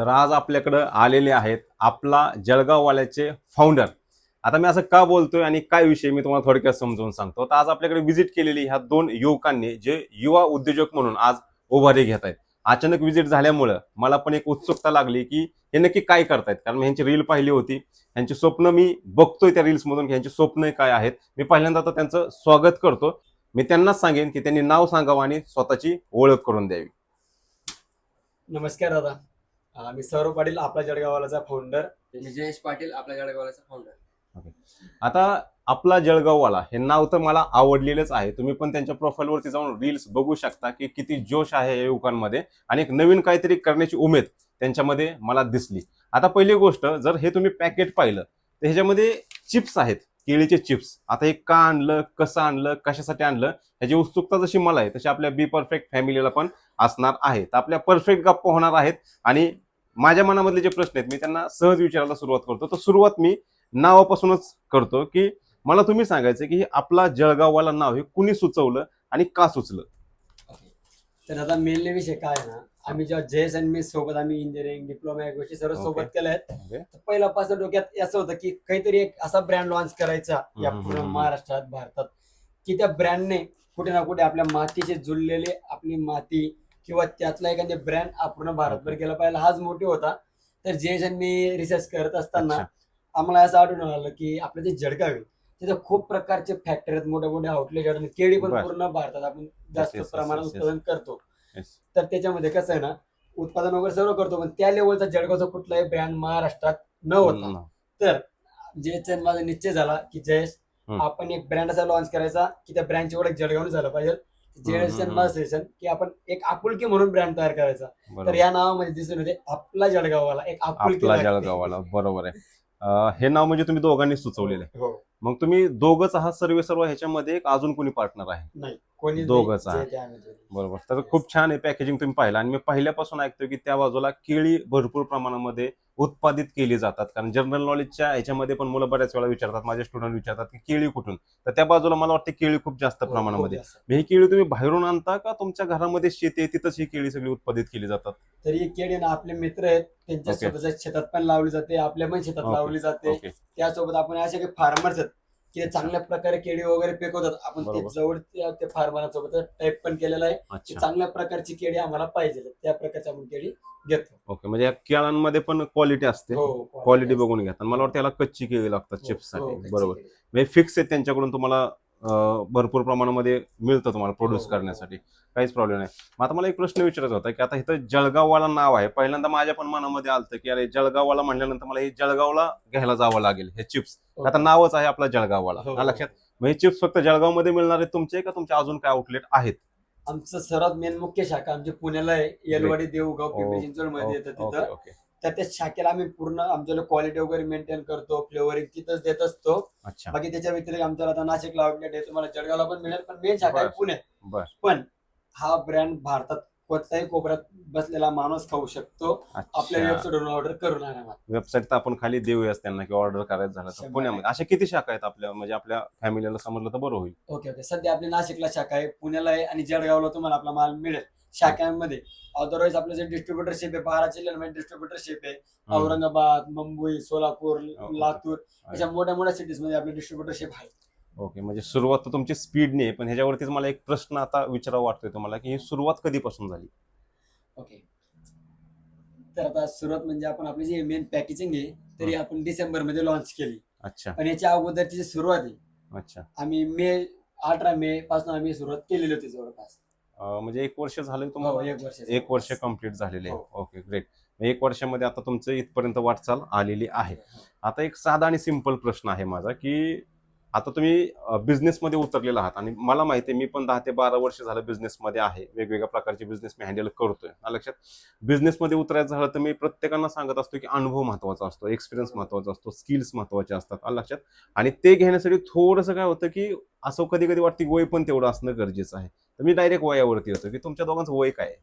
तर आज आपल्याकडं आलेले आहेत आपला जळगाववाल्याचे फाउंडर आता मी असं का बोलतोय आणि काय विषय मी तुम्हाला थोडक्यात समजावून सांगतो. तर आज आपल्याकडे व्हिजिट केलेली ह्या दोन युवकांनी जे युवा उद्योजक म्हणून आज उभारी घेत आहेत. अचानक व्हिजिट झाल्यामुळं मला पण एक उत्सुकता लागली की हे नक्की काय करतायत? कारण ह्यांची रील पाहिली होती. ह्यांची स्वप्न मी बघतोय त्या रील्समधून की ह्यांची स्वप्न काय आहेत? मी पहिल्यांदा तर त्यांचं स्वागत करतो. मी त्यांनाच सांगेन की त्यांनी नाव सांगावं आणि स्वतःची ओळख करून द्यावी. नमस्कार दादा. अं, मी सौरभ पाटील आपला जळगावालाचा फाउंडर मी जयेश पाटील आपल्या जळगावाचा फाउंडर आता आपला जळगाववाला हे नाव तर मला आवडलेलंच आहे. तुम्ही पण त्यांच्या प्रोफाईलवरती जाऊन रील्स बघू शकता की किती जोश आहे या युवकांमध्ये आणि एक नवीन काहीतरी करण्याची उमेद त्यांच्यामध्ये मला दिसली. आता पहिली गोष्ट जर हे तुम्ही पॅकेट पाहिलं तर ह्याच्यामध्ये चिप्स आहेत केळीचे चिप्स आता हे का आणलं कसं आणलं कशासाठी आणलं ह्याची उत्सुकता जशी मला आहे तशी आपल्या बी परफेक्ट फॅमिलीला पण असणार आहे. तर आपल्या परफेक्ट गप्पा होणार आहेत आणि माझ्या मनामधले जे प्रश्न आहेत मी त्यांना सहज विचारायला सुरुवात करतो. तर सुरुवात मी नावापासूनच करतो की मला तुम्ही सांगायचं की आपला जळगाववाला नाव हे कुणी सुचवलं आणि का सुचलं? तर आता मेनली विषय काय आहे ना आम्ही जेव्हा जयेश आणि मी सोबत आम्ही इंजिनिअरिंग डिप्लोमा या गोष्टी सर्व. सोबत केल्या आहेत. पहिल्यापासून डोक्यात असं होतं की काहीतरी एक असा ब्रँड लॉन्च करायचा या पूर्ण महाराष्ट्रात भारतात. की त्या ब्रँडने कुठे ना कुठे आपल्या मातीशी जुळलेले आपली माती किंवा त्यातला एखादा ब्रँड पूर्ण भारतभर. गेला पाहिजे हाच मोठी होता तर जयेश आणि मी रिसर्च करत असताना. आम्हाला असं आढळून आलं की आपलं जे जळगाव आहे तिथे खूप प्रकारचे फॅक्टरी आहेत मोठे मोठे आउटलेट आहेत केळी पण. पूर्ण भारतात आपण जास्त प्रमाणात. उत्पादन करतो. तर त्याच्यामध्ये कसं आहे ना उत्पादन वगैरे सर्व करतो पण त्या लेवलचा जळगावचा कुठलाही ब्रँड महाराष्ट्रात न होता. तर आणि माझा निश्चय झाला की जयेश. आपण एक ब्रँड असा लॉन्च करायचा की त्या ब्रँडची ओळख जळगावने झालं पाहिजे आणि माझं सजेशन की आपण एक आपुलकी म्हणून ब्रँड तयार करायचा. तर. या नावामध्ये दिसून येते आपला जळगाववाला एक आपुलकी आपला. जळगाववाला. बरोबर आहे. हे नाव म्हणजे तुम्ही दोघांनी सुचवलेलं आहे. हो. मग तुम्ही दोघच आहात सर्व सर्व ह्याच्यामध्ये एक अजून कोणी पार्टनर आहे? नाही कोणी दोघंच आहे. बरोबर. तर खूप छान आहे पॅकेजिंग तुम्ही पाहिलं. आणि मी पहिल्यापासून ऐकतोय की त्या बाजूला केळी भरपूर प्रमाणामध्ये उत्पादित केली जातात. कारण जनरल नॉलेजच्या ह्याच्यामध्ये पण मुलं बऱ्याच वेळा विचारतात. माझे स्टुडंट विचारतात की केळी कुठून? तर त्या बाजूला मला वाटतं केळी खूप हो, जास्त. प्रमाणामध्ये मग ही केळी तुम्ही बाहेरून आणता का तुमच्या घरामध्ये शेती आहे तिथंच ही केळी सगळी उत्पादित केली जातात? तरी ही केळी ना आपले मित्र आहेत. त्यांच्या Okay. स्वतःच्या शेतात पण लावली जाते आपल्या पण शेतात Okay. लावली जाते. ओके. त्यासोबत आपण असे काही फार्मर्स आहेत. ते चांगल्या प्रकारे केळी वगैरे पिकवतात. आपण ते बरोबर. जवळ त्या- त्या फार्मरांसोबत टाईप पण केलेला आहे. की अच्छा. चांगल्या प्रकारची केळी आम्हाला पाहिजे. त्या प्रकारची आपण केळी घेतो. ओके म्हणजे या केळांमध्ये पण क्वालिटी असते. हो क्वालिटी बघून घ्या मला वाटतं याला कच्ची केळी लागतात हो, चिप्स हो, साठी कच्ची बरोबर. म्हणजे फिक्स आहे त्यांच्याकडून तुम्हाला भरपूर प्रमाणामध्ये मिळतं तुम्हाला प्रोड्यूस हो. करण्यासाठी. काहीच प्रॉब्लेम नाही. मग आता मला एक प्रश्न विचारायचा होता की आता इथं जळगाववाला नाव आहे. पहिल्यांदा माझ्या पण मनामध्ये आलतं की अरे जळगाववाला म्हणल्यानंतर मला हे जळगावला घ्यायला जावं लागेल हे चिप्स हो. आता नावच आहे आपला जळगाववाला. हो. लक्षात. मग हे चिप्स फक्त जळगावमध्ये मिळणार आहेत तुमचे का तुमचे अजून काय आउटलेट आहेत? आमचं सर्वात मेन मुख्य शाखा आमची पुण्याला आहे. येलवाडी पिंपरी हो, चिंचवडमध्ये येतं तिथं. त्या शाखेला आम्ही पूर्ण आमच्याला क्वालिटी वगैरे मेंटेन करतो फ्लेवरिंग तिथंच देत असतो. अच्छा. बाकी त्याच्या व्यतिरिक्त आमच्याला आता नाशिकला आउटलेट आहे तुम्हाला जळगावला पण मिळेल पण मेन शाखा आहे बरं. पुणे. बर. पण हा ब्रँड भारतात कोणत्याही कोपऱ्यात बसलेला माणूस खाऊ शकतो. आपल्या अच्छा वेबसाईटवरून ऑर्डर करून आरामात वेबसाईट तर आपण खाली देऊयाच त्यांना की ऑर्डर करायचं झालं तर. शंभर पुण्यामध्ये. अशा किती शाखा आहेत आपल्या? म्हणजे आपल्या फॅमिलीला समजलं तर बरं होईल. Okay okay. सध्या आपली नाशिकला शाखा आहे पुण्याला आहे आणि जळगावला तुम्हाला आपला माल मिळेल. शाखांमध्ये. अदरवाईज आपलं जे डिस्ट्रीब्युटरशिप आहे बारा जिल्ह्यांमध्ये डिस्ट्रीब्युटरशिप आहे. हम्म. औरंगाबाद मुंबई सोलापूर ओके. लातूर अशा मोठ्या मोठ्या सिटीजमध्ये आपले डिस्ट्रीब्युटरशिप आहे. ओके म्हणजे सुरुवात तर तुमची स्पीडने आहे पण ह्याच्यावरतीच मला एक प्रश्न आता विचारावा वाटतोय तुम्हाला की ही सुरुवात कधीपासून झाली? ओके तर आता सुरुवात म्हणजे आपण आपली जी मेन पॅकेजिंग आहे तरी आपण डिसेंबरमध्ये लॉन्च केली. अच्छा. पण याच्या अगोदरची जी सुरुवात आहे अच्छा. आम्ही मे अठरा मे पासून आम्ही सुरुवात केलेली होती जवळपास. म्हणजे एक वर्ष झालं हो, तुम्हाला एक वर्ष एक वर्ष कंप्लीट झालेले आहे. हो. ओके ग्रेट एक वर्षामध्ये आता तुमचं इथपर्यंत वाटचाल आलेली आहे. आता एक साधा आणि सिंपल प्रश्न आहे माझा की आता तुम्ही बिझनेसमध्ये उतरलेला आहात आणि मला माहिती आहे मी पण दहा ते बारा वर्ष झालं बिझनेसमध्ये आहे. वेगवेगळ्या प्रकारचे बिझनेस मी हँडल करतोय. लक्षात. बिझनेसमध्ये उतरायचं झालं तर मी प्रत्येकांना सांगत असतो की अनुभव महत्त्वाचा असतो एक्सपिरियन्स महत्त्वाचा असतो स्किल्स महत्त्वाचे असतात. लक्षात. आणि ते घेण्यासाठी थोडंसं काय होतं की असं कधी कधी वाटतं की वय पण तेवढं असणं गरजेचं आहे. तर मी डायरेक्ट वयावरती येतो की तुमच्या दोघांचं वय काय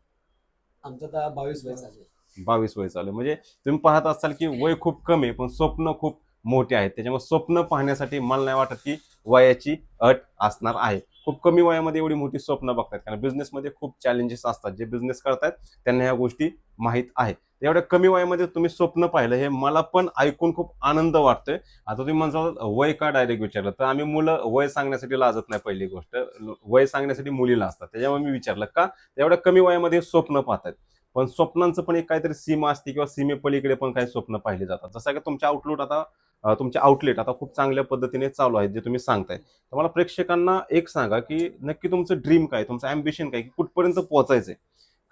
आमचं बावीस वय झाले बावीस वय चालू. म्हणजे तुम्ही पाहत असाल की वय खूप कमी आहे पण स्वप्न खूप मोठे आहेत. त्याच्यामुळे स्वप्न पाहण्यासाठी मला नाही वाटत की वयाची अट असणार आहे. खूप कमी वयामध्ये एवढी मोठी स्वप्न बघतात. कारण बिझनेसमध्ये खूप चॅलेंजेस असतात. जे बिझनेस करतात त्यांना ह्या गोष्टी माहीत आहे. एवढ्या कमी वयामध्ये तुम्ही स्वप्न पाहिलं हे मला पण ऐकून खूप आनंद वाटतोय. आता तुम्ही म्हणता वय का डायरेक्ट विचारलं? तर आम्ही मुलं वय सांगण्यासाठी लाजत नाही पहिली गोष्ट. वय सांगण्यासाठी मुलीला असतात. त्याच्यामुळे मी विचारलं का एवढ्या कमी वयामध्ये स्वप्न पाहतात पण स्वप्नांचं पण एक काहीतरी सीमा असते किंवा सीमेपलीकडे पण काही स्वप्न पाहिले जातात. जसं की तुमच्या आउटलुट आता तुमचे आउटलेट आता खूप चांगल्या पद्धतीने चालू आहेत जे तुम्ही सांगताय. तर मला प्रेक्षकांना एक सांगा की नक्की तुमचं ड्रीम काय तुमचं अम्बिशन काय की कुठपर्यंत पोहोचायचंय?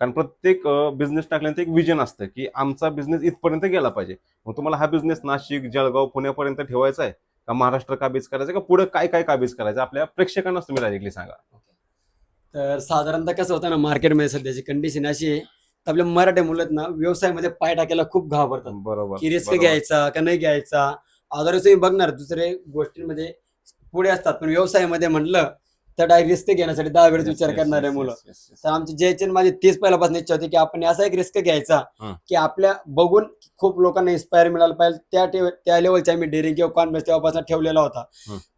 कारण प्रत्येक बिझनेस टाकल्यानंतर एक विजन असतं की आमचा बिझनेस इथपर्यंत गेला पाहिजे. मग तुम्हाला हा बिझनेस नाशिक जळगाव पुण्यापर्यंत ठेवायचा आहे? का महाराष्ट्र काबीज करायचं का पुढे काय काय काबीज करायचं आपल्या प्रेक्षकांनाच तुम्ही डायरेक्टली सांगा. तर साधारणतः कसं होतं ना मार्केटमध्ये सध्याची कंडिशन अशी आहे तर आपल्या मराठी मुलं आहेत ना व्यवसायामध्ये पाय टाकायला खूप घाबरतात. बरोबर की रिस्क बरोबर. घ्यायचा का नाही घ्यायचा? अदरवाईज बघणार दुसरे गोष्टींमध्ये पुढे असतात पण व्यवसायामध्ये म्हटलं तर डायरेक्ट रिस्क घेण्यासाठी दहा वेळेस विचार करणारे मुलं. तर आमची जयचंद माझी तीच पहिल्यापासून इच्छा होती की आपण असा एक रिस्क घ्यायचा. की आपल्या बघून खूप लोकांना इन्स्पायर मिळायला पाहिजे त्या त्या लेवलचे आम्ही डेअरिंग किंवा कॉन्फिडन्स तेव्हापासून ठेवलेला होता.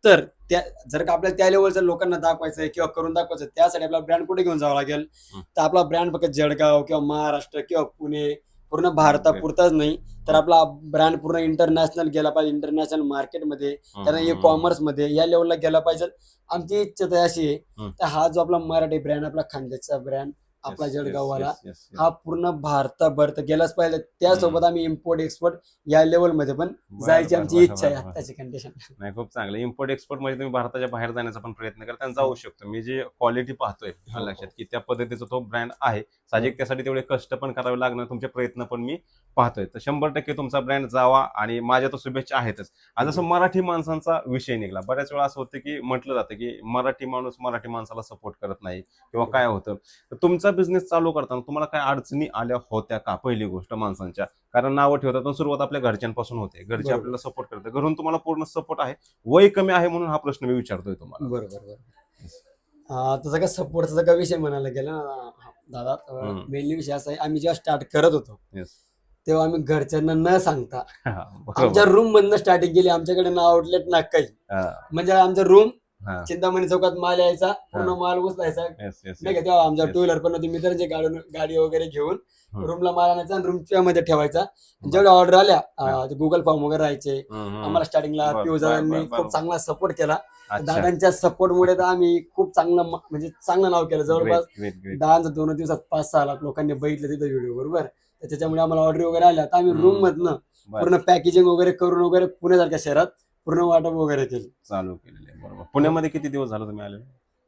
तर त्या जर का आपल्याला त्या लेवलचं लोकांना दाखवायचं आहे किंवा करून दाखवायचं त्यासाठी आपला ब्रँड कुठे घेऊन जावं लागेल. तर आपला ब्रँड फक्त जळगाव किंवा महाराष्ट्र किंवा पुणे पूर्ण भारतापुरताच नाही तर आपला ब्रँड पूर्ण इंटरनॅशनल गेला पाहिजे इंटरनॅशनल मार्केटमध्ये त्यानं ई. कॉमर्समध्ये या लेवलला गेला पाहिजे आमची इच्छा तर अशी आहे हा जो आपला मराठी ब्रँड आपला खानदेशचा ब्रँड आपला जळगाववाला. हा पूर्ण भारताभर तर गेलाच पाहिजे. त्यासोबत आम्ही इम्पोर्ट एक्सपोर्ट या लेवलमध्ये पण जायची आमची इच्छा आहे. आत्ताची कंडिशन नाही खूप चांगलं. इम्पोर्ट एक्सपोर्टमध्ये तुम्ही भारताच्या बाहेर जाण्याचा पण प्रयत्न करता आणि जाऊ शकतो. मी जे क्वालिटी पाहतोय हो, हो. लक्षात की त्या पद्धतीचा तो ब्रँड आहे. साहजिक त्यासाठी तेवढे कष्ट पण करावे लागणार. तुमचे प्रयत्न पण मी पाहतोय. तर शंभर टक्के तुमचा ब्रँड जावा आणि माझ्या तर शुभेच्छा आहेतच. आज जसं मराठी माणसांचा विषय निघला. बऱ्याच वेळा असं होतं की म्हटलं जातं की मराठी माणूस मराठी माणसाला सपोर्ट करत नाही किंवा काय होतं. तर तुमचा बिझनेस चालू करताना तुम्हाला काय अडचणी आल्या होत्या का? पहिली गोष्ट माणसांच्या. कारण नावं ठेवतात पण सुरुवात आपल्या घरच्यांपासून होते. घरचे. आपल्याला सपोर्ट करतात. घरून तुम्हाला पूर्ण सपोर्ट आहे. वय कमी आहे म्हणून हा प्रश्न मी विचारतोय तुम्हाला. बरोबर तसं का सपोर्टचा जर का विषय म्हणायला गेला दादा. मेनली विषय असा आहे आम्ही जेव्हा स्टार्ट करत होतो. तेव्हा आम्ही घरच्यांना न सांगता आमच्या. रूम मधनं स्टार्टिंग केली आमच्याकडे ना आउटलेट ना काही म्हणजे आमचा रूम हा. चिंतामणी चौकात माल यायचा पूर्ण. माल उचलायचा Yes, yes, नाही का. तेव्हा आमचा Yes. टू व्हीलर पण होती मित्रांची गाडी गाडी वगैरे घेऊन हम्म. रूमला माल आणायचा आणि रूमच्या मध्ये ठेवायचा जेवढ्या ऑर्डर आल्या गुगल फॉर्म वगैरे राहायचे हम्म, हम्म. आम्हाला स्टार्टिंगला बरं, पियुष बरं, दादांनी बरं, बरं. खूप चांगला सपोर्ट केला अच्छा. दादांच्या सपोर्टमुळे तर आम्ही खूप चांगलं म- म्हणजे चांगलं नाव केलं जवळपास Great, great, great. दहा दोन दिवसात पाच सहा लाख लोकांनी बघितलं तिथं व्हिडिओ बरोबर तर त्याच्यामुळे आम्हाला ऑर्डर वगैरे आल्या तर आम्ही हम्म. रूम मधनं बरं, पूर्ण पॅकेजिंग वगैरे करून वगैरे पुण्यासारख्या शहरात पूर्ण वाटप वगैरे केली. चालू केलेले आहे, बरोबर. पुण्यामध्ये किती दिवस झालं तुम्ही आले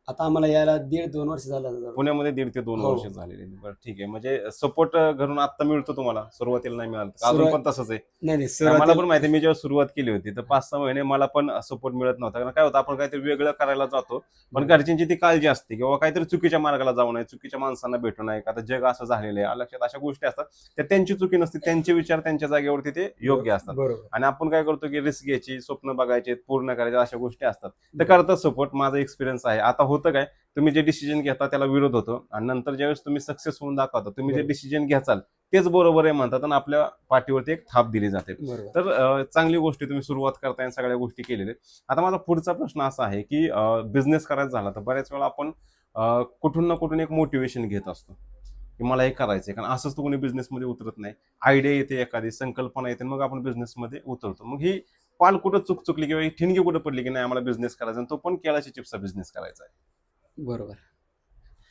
आता आम्हाला यायला दीड दोन वर्ष झालं. पुण्यामध्ये दीड ते दोन हो. वर्ष झालेले. बरं ठीक आहे. म्हणजे सपोर्ट घरून आता मिळतो तुम्हाला? सुरुवातीला नाही मिळालं अजून सुरुवात- पण तसंच आहे. नाही नाही मला पण माहिती आहे, मी जेव्हा सुरुवात केली होती तर पाच सहा महिने मला पण सपोर्ट मिळत नव्हता. कारण काय होतं आपण काहीतरी वेगळं करायला जातो पण घरच्यांची ती काळजी असते किंवा काहीतरी चुकीच्या मार्गाला जाऊ नये चुकीच्या माणसांना भेटू नये आता जग असं झालेलं आहे. लक्षात अशा गोष्टी असतात त्या त्यांची चुकी नसते त्यांचे विचार त्यांच्या जागेवरती ते योग्य असतात. बरोबर. आणि आपण काय करतो की रिस्क घ्यायची स्वप्न बघायचे पूर्ण करायचे अशा गोष्टी असतात. तर करतात सपोर्ट माझा एक्सपिरियन्स आहे. आता होतं काय? तुम्ही जे डिसिजन घेता त्याला विरोध होतो. आणि नंतर ज्यावेळेस तुम्ही सक्सेस होऊन दाखवता तुम्ही जे. डिसिजन घ्याचाल तेच बरोबर आहे म्हणतात आणि आपल्या पाठीवरती एक थाप दिली जाते. तर चांगली गोष्टी तुम्ही सुरुवात करताय सगळ्या गोष्टी केलेल्या आहेत. आता माझा पुढचा प्रश्न असा आहे की बिझनेस करायचा झाला तर बऱ्याच वेळा आपण कुठून ना कुठून एक मोटिवेशन घेत असतो. की मला हे करायचंय कारण असंच तर कोणी बिझनेसमध्ये उतरत नाही. आयडिया येते एखादी संकल्पना येते मग आपण बिझनेसमध्ये उतरतो. मग ही पाल कुठं चूक चुकली किंवा ठिणगी कुठं पडली की नाही आम्हाला बिझनेस करायचा तो पण केळाच्या चिप्सचा बिझनेस करायचा आहे बरोबर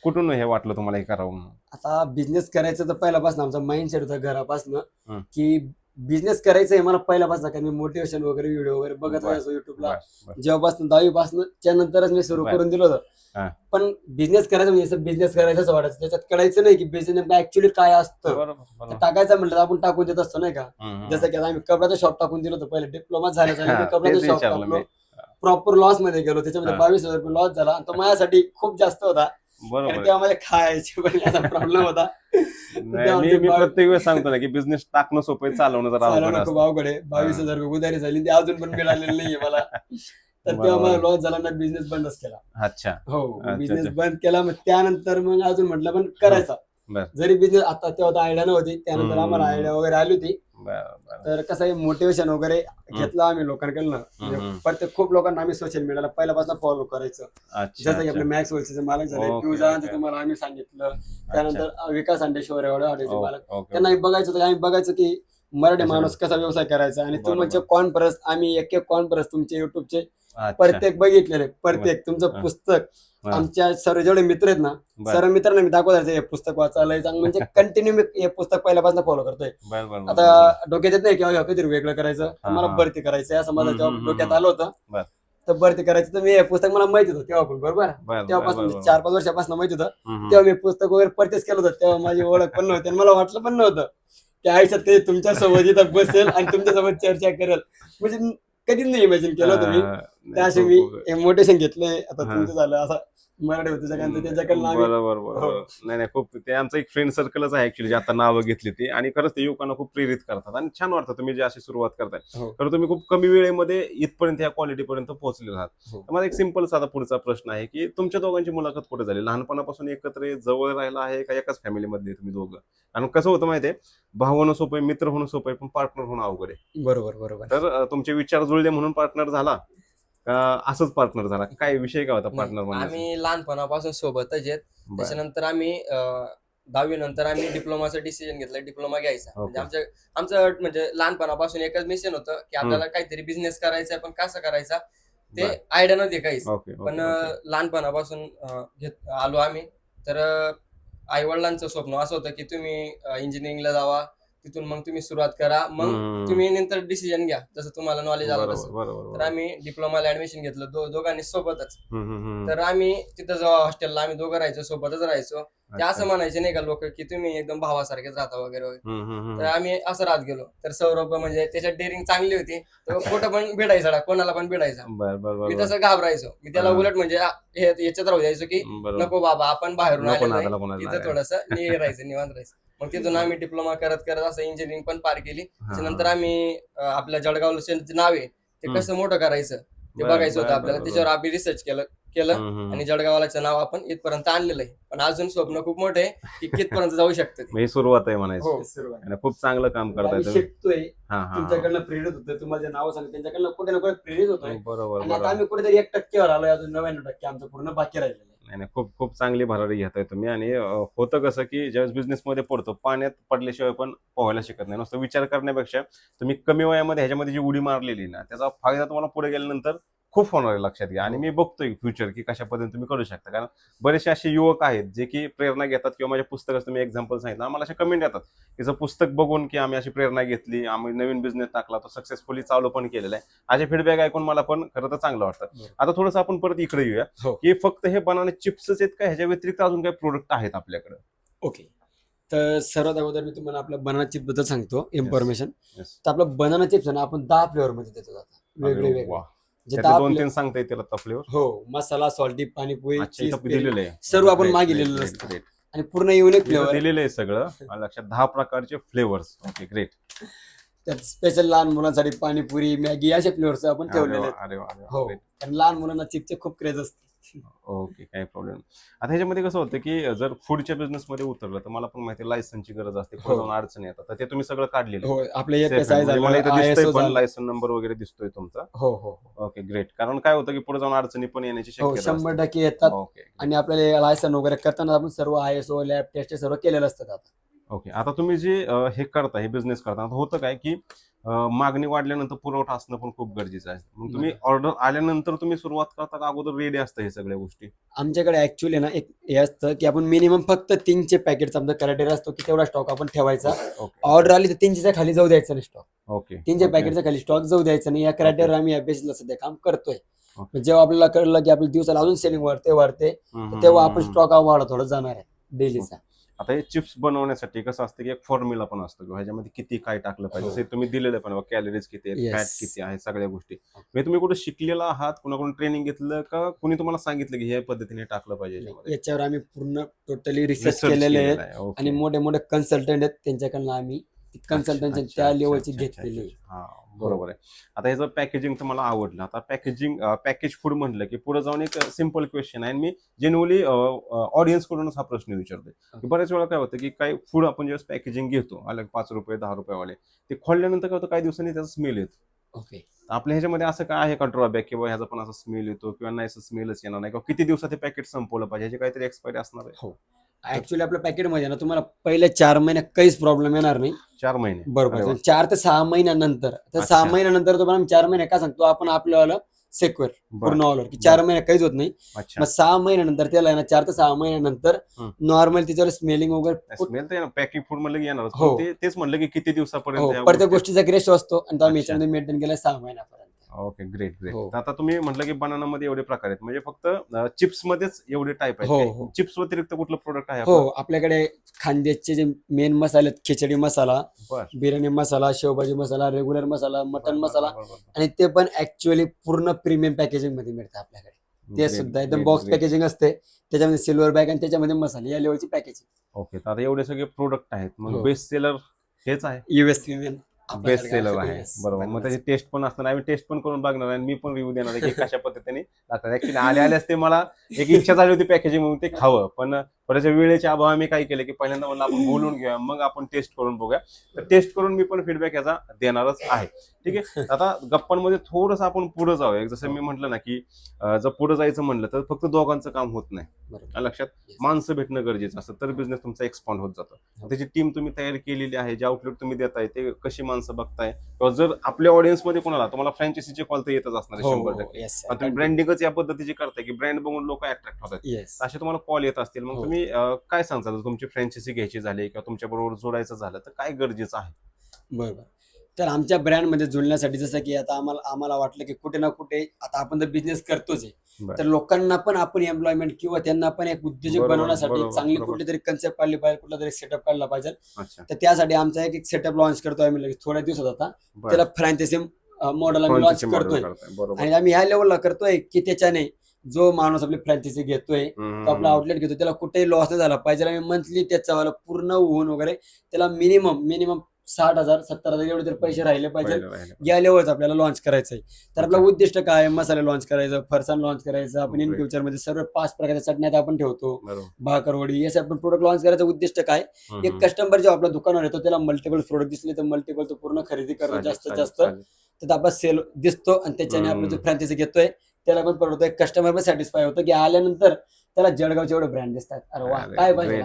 कुठून हे वाटलं तुम्हाला हे करावं म्हणून? आता बिझनेस करायचं तर पहिल्यापासून आमचा माइंडसेट होता हं. घरापासून की बिझनेस करायचं आहे मला पहिल्यापासून कारण मी मोटिवेशन वगैरे व्हिडिओ वगैरे बघत. असो युट्यूबला. जेव्हापासून दहावीपासून त्यानंतरच मी सुरू. करून दिलं होतं. पण बिझनेस करायचं म्हणजे बिझनेस करायचं असं वाटायचं त्याच्यात कळायचं नाही की बिझनेस ऍक्च्युली काय असतं. टाकायचं म्हटलं आपण टाकून देत असतो नाही का. जसं की आम्ही कपड्याचं शॉप टाकून दिलं होतं पहिले डिप्लोमा तेच कपड्याचं शॉप. टाकलो प्रॉपर लॉसमध्ये गेलो त्याच्यामध्ये. बावीस हजार रुपये लॉस झाला तो माझ्यासाठी खूप जास्त होता बरोबर आहे. खायचे पण याचा प्रॉब्लेम होता नाही, मी मी प्रत्येक वेळेस सांगतो ना की बिझनेस टाकणं सोपं आहे, चालवणं जरा अवघड चालवणं असतं. खूप अवघड आहे बावीस. हजार रुपये उधारी झाली ती अजून पण मिळालेली नाहीये मला तर तेव्हा. मला लॉस झाला ना बिझनेस बंदच केला अच्छा हो अच्छा, बिझनेस अच्छा. बंद केला मग त्यानंतर मग अजून म्हटलं पण करायचा बर. जरी बिझनेस आता तेव्हा आयडिया नव्हती त्यानंतर हम्म. आम्हाला आयडिया वगैरे आली होती. तर कसं आहे मोटिवेशन वगैरे घेतलं आम्ही लोकांकडनं म्हणजे. प्रत्येक खूप लोकांना आम्ही सोशल मीडियाला पहिल्यापासून फॉलो करायचं जसं की आपले. मॅक्स वलचे मालक झाले पियुजांचं. तुम्हाला आम्ही सांगितलं त्यानंतर विकास अंडेश्वर हॉटेलचे ओके, मालक त्यांना बघायचं होतं आम्ही बघायचं की मराठी माणूस कसा व्यवसाय करायचा आणि. तुमचे कॉन्फरन्स आम्ही एक एक कॉन्फरन्स तुमचे युट्यूबचे. प्रत्येक बघितलेले प्रत्येक तुमचं. पुस्तक. आमच्या सर्व जेवढे मित्र आहेत ना सर्व मित्रांना मी दाखवत हे पुस्तक वाचायला चांगलं. म्हणजे कंटिन्यू मी हे पुस्तक पहिल्यापासून फॉलो करतोय. आता डोक्यात येत नाही की अहो, काहीतरी वेगळं करायचं. मला. भरती करायचं असं माझं जेव्हा डोक्यात. आलं होतं. तर भरती करायचं तर मी हे पुस्तक मला माहिती होतं तेव्हा पण बरोबर? बरं, बरं, तेव्हापासून. चार पाच वर्षापासून माहिती होतं. तेव्हा मी पुस्तक वगैरे परचेस केलं होतं तेव्हा माझी ओळख पण नव्हती आणि मला वाटलं पण नव्हतं की आयुष्यात कधी तुमच्यासोबत इथं बसेल आणि तुमच्यासोबत चर्चा करेल. म्हणजे कधीच नाही इमॅजिन केलं हा, नाही, त्या असे मी मोटिवेशन घेतले आता हा. तुमचं झालं असं मराठी होतं सगळ्यांचं बरोबर बरोबर. नाही नाही खूप ते आमचं एक फ्रेंड सर्कलच आहे ऍक्च्युली जे आता नावं घेतली ती. आणि खरंच ते युवकांना खूप प्रेरित करतात. आणि छान वाटतं तुम्ही जे अशी सुरुवात करताय. हो. तर तुम्ही खूप कमी वेळेमध्ये इथपर्यंत या क्वालिटी पर्यंत पोहोचलेले आहात. हो. माझा एक सिंपल साधा पुढचा प्रश्न आहे की तुमच्या दोघांची मुलाखत कुठे झाली? लहानपणापासून एकत्र जवळ राहिला आहे का एकाच फॅमिलीमध्ये तुम्ही दोघं? आणि कसं होतं माहितीये? भाऊ होणं सोपं मित्र होणं सोपं आहे पण पार्टनर होणं अवघड आहे. बरोबर बरोबर. तर तुमचे विचार जुळले म्हणून पार्टनर झाला. असंच पार्टनर झाला. काय विषय काय होता पार्टनर म्हणजे आम्ही लहानपणापासून सोबतच आहेत. त्याच्यानंतर आम्ही दहावी नंतर आम्ही डिप्लोमाचं डिसिजन घेतलं. डिप्लोमा घ्यायचा. म्हणजे आमचं आमचं म्हणजे लहानपणापासून एकच मिशन होतं की आपल्याला काहीतरी बिझनेस करायचा आहे पण कसं करायचा? ते. आयडिया नव्हती काहीच. पण लहानपणापासून घेत आलो आम्ही. तर आई वडिलांचं स्वप्न असं होतं की तुम्ही इंजिनिअरिंगला जावा. तिथून मग तुम्ही सुरुवात करा. मग तुम्ही नंतर डिसिजन घ्या. जसं तुम्हाला नॉलेज आलं तसं. तर आम्ही डिप्लोमाला ऍडमिशन घेतलं. दो दोघांनी सोबतच. तर आम्ही तिथं जेव्हा हॉस्टेलला आम्ही दोघं राहायचो सोबतच राहायचो. ते असं म्हणायचे नाही का लोक की तुम्ही एकदम भावासारखेच राहता वगैरे वगैरे. तर आम्ही असं राहत गेलो. तर सौरभ म्हणजे त्याच्यात डेअरिंग चांगली होती. तो कुठं पण भिडायचा कोणाला पण बर मी. तसं घाबरायचो. मी त्याला. उलट म्हणजे हे- याच्यात राहू द्यायचो की. नको बाबा आपण बाहेरून आलेलो लागायचं. थोडस राहायचं निवांत राहायचं. मग तिथून आम्ही डिप्लोमा करत करत असं इंजिनिअरिंग पण पार केली हा. त्याच्यानंतर आम्ही अं, आपल्या जळगावला जे नाव आहे ते. कसं मोठं करायचं ते बरं, बघायचं होतं बरं, आपल्याला बरं, त्याच्यावर आम्ही रिसर्च केलं केलं हम्म, हम्म. आणि जळगावालाचं नाव आपण इथपर्यंत आणलेलं आहे पण अजून स्वप्न खूप मोठे आहे की कितपर्यंत जाऊ शकतं ते. ही सुरुवात आहे म्हणायची हो. सुरुवात. आणि खूप चांगलं काम करताय आम्ही तुम्ही शिकतोय हा हा तुमच्याकडनं प्रेरित होतोय तुम्हाला जे नाव सांगितलं त्यांच्याकडनं कुठे ना कुठे प्रेरित होतोय बरोबर आणि आता बरोबर आम्ही कुठेतरी एक टक्केवर आलोय अजून नव्याण्णव टक्के आमचं पूर्ण बाकी राहिलेलं आहे नाही नाही. खूप खूप चांगली भरारी घेताय तुम्ही. आणि होतं कसं की ज्यावेळेस बिझनेसमध्ये पडतो पाण्यात पडल्याशिवाय पण पोहायला शिकत नाही. नुसतं विचार करण्यापेक्षा तुम्ही कमी वयामध्ये ह्याच्यामध्ये जी उडी मारलेली ना त्याचा फायदा तुम्हाला पुढे गेल्यानंतर खूप होणार आहे लक्षात घ्या. आणि मी बघतोय फ्युचर की कशा पद्धतीने तुम्ही करू शकता. कारण बरेचसे असे युवक आहेत जे की प्रेरणा घेतात किंवा माझ्या पुस्तकाचं तुम्ही एक्झाम्पल सांगितलं. आम्हाला अशा कमेंट येतात तिचं पुस्तक बघून की आम्ही अशी प्रेरणा घेतली आम्ही नवीन बिझनेस टाकला तो सक्सेसफुली चालू पण केलेला आहे. असे फीडबॅक ऐकून मला पण खरं तर चांगलं वाटतं. आता थोडंसं आपण परत इकडे येऊया हो. की फक्त हे बनाने चिप्सच आहेत का? ह्याच्या व्यतिरिक्त अजून काही प्रोडक्ट आहेत आपल्याकडे? ओके तर सर्वात अगोदर मी तुम्हाला आपल्या बनाना चिप्सबद्दल सांगतो इन्फॉर्मेशन. तर आपलं बनाना चिप्स ना आपण दहा फ्लेवर मध्ये देतो वेगळे वेगळे दोन तीन सांगता येतील आता फ्लेवर हो मसाला सॉल्टी पाणीपुरी चीज दिलेलं आहे. सर्व आपण Great. आणि पूर्ण युनिक इथं फ्लेवर दिलेलं आहे सगळं. लक्षात दहा प्रकारचे फ्लेवर्स ओके ग्रेट त्यात स्पेशल लहान मुलांसाठी पाणीपुरी मॅगी असे फ्लेवर्स आपण ठेवलेले आहेत. अरे वा अरे वा हो great. कारण लहान मुलांना चिप्सचे खूप क्रेज असते ओके काही प्रॉब्लेम आता ह्याच्यामध्ये कसं होतं की जर फूडच्या बिझनेस मध्ये उतरलं तर मला पण माहिती लायसनची गरज असते पुढे हो. जाऊन अडचणी येतात तर ते तुम्ही सगळं काढलेलं हो आपले म्हणजे मला इथं दिसतंय ISO पण झालं. लायसन नंबर वगैरे दिसतोय तुमचा. हो हो हो. ओके ग्रेट कारण काय होतं की पुढे जाऊन अडचणी पण येण्याची हो शक्यता शंभर असते. टक्के येतात. ओके आणि आपल्याला लायसन वगैरे करताना आपण सर्व I S O lab test सर्व केलेलं असतात आता. ओके आता तुम्ही जे अं, हे करता हे बिझनेस करता आता होतं काय की मागणी वाढल्यानंतर पुरवठा असणं पण खूप गरजेचं आहे. मग तुम्ही ऑर्डर आल्यानंतर तुम्ही सुरुवात करता का? अगोदर रेडी असतं हे सगळ्या गोष्टी? आमच्याकडे ऍक्च्युली ना एक हे असतं की आपण मिनिमम फक्त तीनशे पॅकेट आमचा क्रायटेरिया असतो की तेवढा स्टॉक आपण ठेवायचा. ऑर्डर आली तर तीनशेच्या खाली जाऊ द्यायचं नाही स्टॉक ओके तीनशे. पॅकेटच्या खाली स्टॉक जाऊ द्यायचं नाही. या क्रायटेरिया आम्ही या बेसिसला सध्या काम करतोय. जेव्हा आपल्याला कळलं की आपल्या दिवसाला अजून सेलिंग वाढते वाढते तेव्हा आपण स्टॉक वाढत थोडं जाणार आहे. डेलीचा आता हे चिप्स बनवण्यासाठी कसं असतं की एक फॉर्म्युला पण असतो किंवा ह्याच्यामध्ये किती काय टाकलं पाहिजे हो. जसं तुम्ही दिलेलं पण कॅलरीज किती आहेत. फॅट किती आहे सगळ्या गोष्टी म्हणजे तुम्ही कुठे शिकलेला आहात कुणाकडून ट्रेनिंग घेतलं का कुणी तुम्हाला सांगितलं की ह्या पद्धतीने टाकलं पाहिजे? याच्यावर आम्ही पूर्ण टोटली रिसर्च केलेले आहेत. आणि मोठे मोठे कन्सल्टंट आहेत त्यांच्याकडनं आम्ही कन्सल्टन्सी अच्छा, त्या लेवलची घेतलेली. हा बरोबर आहे. आता याचं पॅकेजिंग तर मला आवडलं. आता पॅकेजिंग पॅकेज फूड म्हटलं की पुढे जाऊन एक सिंपल क्वेश्चन आहे. आणि मी जेन्युअली ऑडियन्स कडूनच हा प्रश्न विचारतोय. की बऱ्याच वेळा काय होतं की काही फूड आपण ज्यावेळेस पॅकेजिंग घेतो अलग पाच रुपये दहा रुपयेवाले ते खोलल्यानंतर काय होतं काही दिवसांनी त्याचा स्मेल येतो. ओके आपल्या ह्याच्यामध्ये असं काय आहे का ड्रॉबॅक किंवा ह्याचा पण असा स्मेल येतो किंवा नाही असं स्मेलच येणार नाही? किंवा किती दिवसात हे पॅकेट संपवलं पाहिजे? ह्याची काहीतरी एक्सपायरी असणार आहे? ऍक्च्युली आपल्या पॅकेटमध्ये ना तुम्हाला पहिले चार महिने काहीच प्रॉब्लेम येणार नाही. चार महिने बरोबर. चार ते सहा महिन्यानंतर तर सहा अच्छा. महिन्यानंतर तो चार महिने काय सांगतो आपण आपल्याला सेक्युअर. पूर्ण ऑलवर की चार महिने काहीच होत नाही अच्छा मग सहा महिन्यानंतर त्याला आहे ना चार ते सहा महिन्यानंतर हं. नॉर्मल तिच्यावर स्मेलिंग वगैरे कुठ- स्मेल तर पॅकिंग फूड म्हणलं की येणार हो. ते तेच म्हणलं की किती हो दिवसापर्यंत ह्या प्रत्येक गोष्टी- गोष्टीचा ग्रेस असतो आणि तो आम्ही अच्छा. याच्यामध्ये मेंटेन केला सहा महिन्यापर्यंत ओके ग्रेट ग्रेट हो. आता तुम्ही म्हटलं की बनाना मध्ये एवढे प्रकार आहेत म्हणजे फक्त चिप्स मध्येच एवढे टाईप हो, आहेत हो. चिप्स व्यतिरिक्त कुठलं प्रोडक्ट आहे हो आपलं? आपल्याकडे खानदेशचे जे मेन मसाले आहेत खिचडी मसाला बर. Biryani masala shev bhaji masala regular masala mutton masala. आणि ते पण ऍक्च्युअली पूर्ण प्रीमियम पॅकेजिंगमध्ये मिळतं आपल्याकडे ते सुद्धा एकदम बॉक्स. पॅकेजिंग असते त्याच्यामध्ये सिल्वर बॅग आणि त्याच्यामध्ये मसाले या लेवलची पॅकेजिंग ओके तर आता एवढे सगळे प्रोडक्ट आहेत मग हो. बेस्ट सेलर हेच आहे युएस प्रीमियम बेस्ट सेलर आहे. बरोबर. मग त्याची टेस्ट पण असणार. आम्ही टेस्ट पण करून बघणार आहे आणि मी पण रिव्ह्यू देणार आहे की कशा पद्धतीने. लागतात ऍक्च्युली आले आल्यास ते मला. एक इच्छा झाली होती पॅकेजिंग म्हणून ते खावं. पण थोड्याशा वेळेच्या अभाव मी काय केलं की पहिल्यांदा म्हणलं आपण बोलून घेऊया मग आपण टेस्ट करून बघूया. तर टेस्ट करून मी पण फीडबॅक याचा देणारच आहे. ठीक आहे? आता गप्पांमध्ये थोडंसं आपण पुढे जाऊया. जसं मी म्हटलं ना की जर पुढे जायचं म्हणलं तर फक्त दोघांचं काम होत नाही. लक्षात? माणसं भेटणं गरजेचं असतं. तर बिझनेस तुमचा एक्सपांड होत जातो. त्याची टीम तुम्ही तयार केलेली आहे जे आउटलेट तुम्ही देताय ते कशी माणसं बघताय? किंवा जर आपल्या ऑडियन्समध्ये कोणाला तुम्हाला फ्रँचायसीचे कॉल तर येतच असणार आहे शंभर टक्के. येस आता तुम्ही ब्रँडिंगच या पद्धतीची करताय की ब्रँड बघून लोक अट्रॅक्ट होतात. असे तुम्हाला कॉल येत असतील. मग हो. तुम्ही काय सांगता? तुमची फ्रँचायसी घ्यायची झाली किंवा तुमच्या बरोबर जोडायचं झालं तर काय गरजेचं आहे? बरोबर. तर आमच्या ब्रँडमध्ये जुळण्यासाठी जसं की आता आम्हाला आम्हाला वाटलं की कुठे ना कुठे आता आपण तर बिझनेस करतोच आहे. तर लोकांना पण आपण एम्प्लॉयमेंट किंवा त्यांना पण एक उद्योजक बनवण्यासाठी चांगली. कुठली तरी कन्सेप्ट काढली पाहिजे कुठला तरी सेटअप काढला पाहिजे. तर त्यासाठी आमचा एक सेटअप लॉन्च करतोय आम्ही लगेच थोड्या दिवसात आता. त्याला फ्रँचायसी मॉडेल आम्ही लॉन्च करतोय. आणि आम्ही ह्या लेवलला करतोय की त्याच्याने जो माणूस आपली फ्रँचायसी घेतोय तो आपला आउटलेट घेतो त्याला कुठेही लॉस नाही झाला पाहिजे आम्ही मंथली त्याचा वाला पूर्ण होऊन वगैरे त्याला मिनिमम मिनिमम साठ हजार सत्तर हजार एवढे तरी पैसे राहिले पाहिजे. या लेवलच आपल्याला लॉन्च करायचं आहे तर आपलं. उद्दिष्ट काय आहे? मसाले लॉन्च करायचं फरसाण लॉन्च करायचं आपण इन. फ्युचरमध्ये सर्व पाच प्रकारच्या चटण्यात आपण ठेवतो भाकरवडी हे आपण प्रोडक्ट लॉन्च करायचं उद्दिष्ट काय एक. कस्टमर जेव्हा आपल्या दुकानावर येतो त्याला मल्टिपल प्रोडक्ट दिसले तर मल्टिपल तो पूर्ण खरेदी चालेल, जास्त चालेल. तर आपला सेल दिसतो आणि त्याच्याने आपलं जो हम्म. फ्रँचायसी घेतोय त्याला पण परवडतो कस्टमर पण सॅटिस्फाय होतो की आल्यानंतर त्याला जळगावचे एवढे ब्रँड दिसतात. अरे वा काय पाहिजे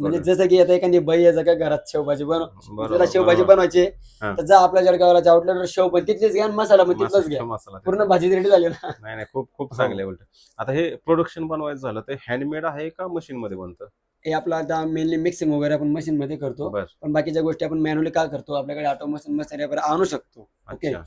म्हणजे जसं की आता एखादी बाई आहे का घरात शेवभाजी बनव त्याला शेवभाजी. बनवायची. तर जा आपल्या जळगावला आउटलेट शेव पण तिथलीच घ्या मसाला पण तिथलाच घ्या. पूर्ण भाजी रेडी झाली ना. नाही नाही खूप खूप हो. चांगले उलट. आता हे प्रोडक्शन बनवायचं झालं तर हँडमेड आहे का मशीन मध्ये बनतं? हे आपलं आता मेनली मिक्सिंग वगैरे आपण मशीन मध्ये करतो. पण बाकीच्या गोष्टी आपण मॅन्युअली का करतो? आपल्याकडे ऑटोमेशन मशीन वगैरे आणू शकतो. ओके अच्छा.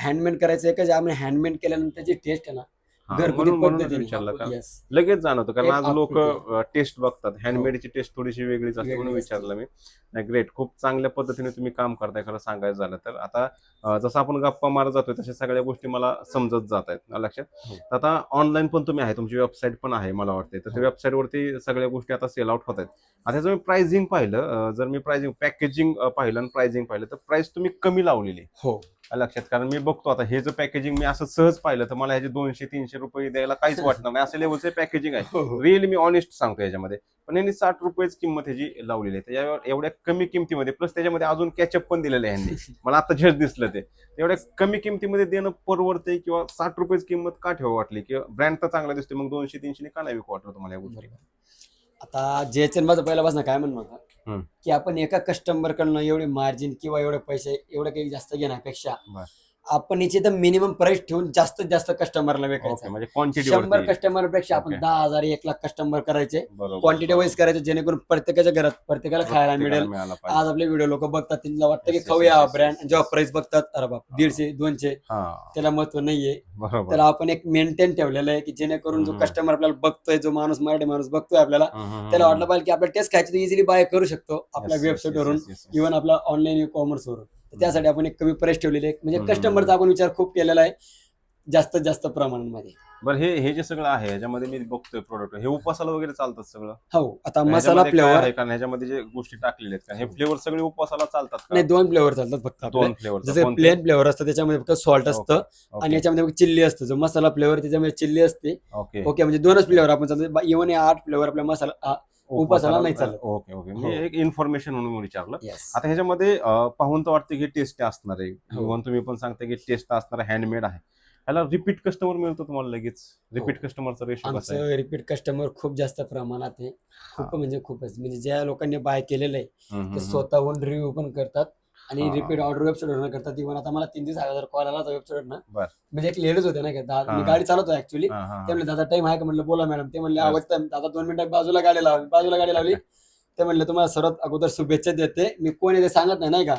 हँडमेड करायचं आहे का आपण हँडमेड केल्यानंतर जी टेस्ट आहे ना हा, घरगुती म्हणून पद्धतीने विचारलं का Yes. लगेच जाणवतं कारण एक आज लोक आकृती. टेस्ट बघतात हँडमेडची टेस्ट थोडीशी वेगळीच असते म्हणून वेगळी असते. विचारलं मी नाही ग्रेट खूप चांगल्या पद्धतीने तुम्ही काम करताय खरं सांगायचं झालं तर आता अं, जसं आपण गप्पा मारत जातोय तशा सगळ्या गोष्टी मला समजत जात आहेत आलं लक्षात हो. तर आता ऑनलाईन पण तुम्ही आहे तुमची वेबसाईट पण आहे मला वाटते तर त्या हो. वेबसाईट वरती सगळ्या गोष्टी आता सेल आउट होत आहेत आता जर मी प्राइसिंग पाहिलं अं, जर मी प्राइसिंग पॅकेजिंग पाहिलं आणि प्राइसिंग पाहिलं तर प्राइस तुम्ही कमी लावलेली आहे. हो लक्षात. कारण मी बघतो आता हे जर पॅकेजिंग मी असं सहज पाहिलं तर मला ह्याचे दोनशे तीनशे रुपये द्यायला काहीच वाटणार नाही. असं लेवलचं पॅकेजिंग आहे. हो, हो. रिअली मी ऑनेस्ट सांगतो याच्यामध्ये. पण यांनी साठ रुपयेच किंमत ह्याची लावलेली आहे. त्याच्या एवढ्या कमी किमतीमध्ये प्लस त्याच्यामध्ये अजून कॅचअप पण दिलेलं आहे यांनी. मला आता जस्ट दिसलं ते. एवढ्या कमी किमतीमध्ये देणं परवडतंय किंवा साठ रुपयेच किंमत का ठेवा वाटली? किंवा ब्रँड तर चांगला दिसतोय मग दोनशे तीनशे का नाही विकू वाटलं तुम्हाला या गोष्टी? आता जेचन माझं पहिल्यापासून काय म्हणणं की आपण एका कस्टमर कडनं एवढे मार्जिन किंवा एवढे पैसे एवढे काही जास्त घेण्यापेक्षा. आपण याची तर मिनिमम प्राइस ठेवून जास्तीत जास्त कस्टमरला ओके विकायचं. म्हणजे क्वांटिटी शंभर कस्टमरपेक्षा आपण Okay. दहा हजार एक लाख कस्टमर करायचे. क्वांटिटी वाईज करायचे जेणेकरून प्रत्येकाच्या घरात प्रत्येकाला खायला मिळेल. आज आपले व्हिडिओ लोक बघतात त्यांना वाटतं की Yes, yes, खाऊया yes, ब्रँड yes. जेव्हा प्राइस बघतात अरे बाप दीडशे दोनशे हा. त्याला महत्त्व नाहीये. बरोबर. त्याला आपण एक मेंटेन ठेवलेलं आहे की जेणेकरून जो हम्म. कस्टमर आपल्याला बघतोय जो माणूस मराठी माणूस बघतोय आपल्याला त्याला वाटलं पाहिजे की आपल्याला टेस्ट खायची तर इझिली बाय करू शकतो आपल्या वेबसाईट वरून. इव्हन आपला ऑनलाईन ई कॉमर्स वरून. तर त्यासाठी आपण एक कमी प्राइस ठेवलेली आहे. म्हणजे. कस्टमरचा आपण विचार खूप केलेला आहे. जास्तीत जास्त प्रमाणामध्ये. बरं हे हे जे सगळं आहे ह्याच्यामध्ये मी बघतोय प्रोडक्ट हे उपवासाला वगैरे चालतात सगळं? हो आता मसाला ह्याच्यामध्ये काय फ्लेवर आहे कारण ह्याच्यामध्ये जे गोष्टी टाकलेल्या आहेत का? हे फ्लेवर सगळे उपवासाला चालतात का? नाही दोन फ्लेवर चालतात फक्त आपले. दोन फ्लेवर जसं प्लेन फ्लेवर असतं त्याच्यामध्ये फक्त सॉल्ट असतं आणि याच्यामध्ये चिल्ली असतं. जो मसाला फ्लेवर त्याच्यामध्ये चिल्ली असते. ओके. ओके म्हणजे दोनच फ्लेवर आपण चालतो इव्हन आठ फ्लेवर आपल्या मसाला आ, नाही चालत. ओके ओके मी हो. एक इन्फॉर्मेशन म्हणून विचारलं. आता ह्याच्यामध्ये पाहून तर वाटतं की टेस्ट असणार आहे हो. तुम्ही पण सांगता की टेस्ट असणार हँडमेड आहे ह्याला रिपीट कस्टमर मिळतो तुम्हाला लगेच रिपीट कस्टमरचा रेशो आमचं रिपीट कस्टमर खूप जास्त प्रमाणात आहे खूप. म्हणजे खूपच म्हणजे ज्या लोकांनी बाय केलेलं आहे ते. स्वतःहून रिव्ह्यू पण करतात आणि. रिपीट ऑर्डर वेबसाईट करतात इव्हन आता मला तीन दिवस अगोदर कॉल आला वेबसाईट ना. म्हणजे एक लेडीज होते ना का दादा मी. गाडी चालवतो ऍक्च्युली ते म्हणले दादा टाइम आहे का म्हणलं बोला मॅडम ते म्हणले. आवाज time. दादा दोन मिनिटं बाजूला गाडी लावली बाजूला गाडी लावली ते म्हणले तुम्हाला सर्वात अगोदर शुभेच्छा देते मी कोण आहे ते सांगत नाही नाही का.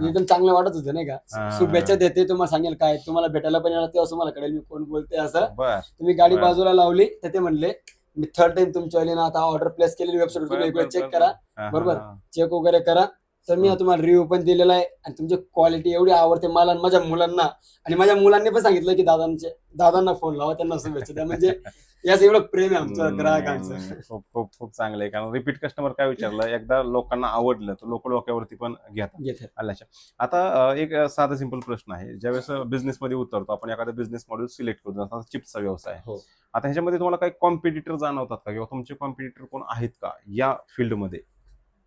मी एकदम चांगलं वाटत होते नाही. का शुभेच्छा देते तुम्हाला सांगेल काय तुम्हाला भेटायला पण येणार तेव्हा तुम्हाला कळेल मी कोण बोलते असं तुम्ही गाडी. बाजूला लावली तर ते म्हणले मी थर्ड टाइम तुमच्या आता ऑर्डर प्लेस केलेली वेबसाईट चेक करा बरोबर. चेक वगैरे करा तर मी. तुम्हाला रिव्ह्यू पण दिलेला आहे आणि तुमची क्वालिटी एवढी आवडते मला आणि माझ्या मुलांना. आणि माझ्या मुलांनी पण सांगितलं की दादांचे दादांना फोन लावा त्यांना शुभेच्छा द्या. म्हणजे याचं एवढं प्रेम आहे आमचं ग्राहकांचं. खूप खूप खूप चांगलं आहे. कारण रिपीट कस्टमर काय विचारलं एकदा लोकांना आवडलं तर लोक डोक्यावरती पण घेतात. घेतात. आल्याच्या. आता एक साधा सिंपल प्रश्न आहे. ज्यावेळेस बिझनेस मध्ये उतरतो आपण एखादा बिझनेस मॉडेल सिलेक्ट करतो चिप्सचा व्यवसाय. हो. आता ह्याच्यामध्ये तुम्हाला काही कॉम्पिटिटर जाणवतात का? किंवा तुमचे कॉम्पिटिटर कोण आहेत का या फील्डमध्ये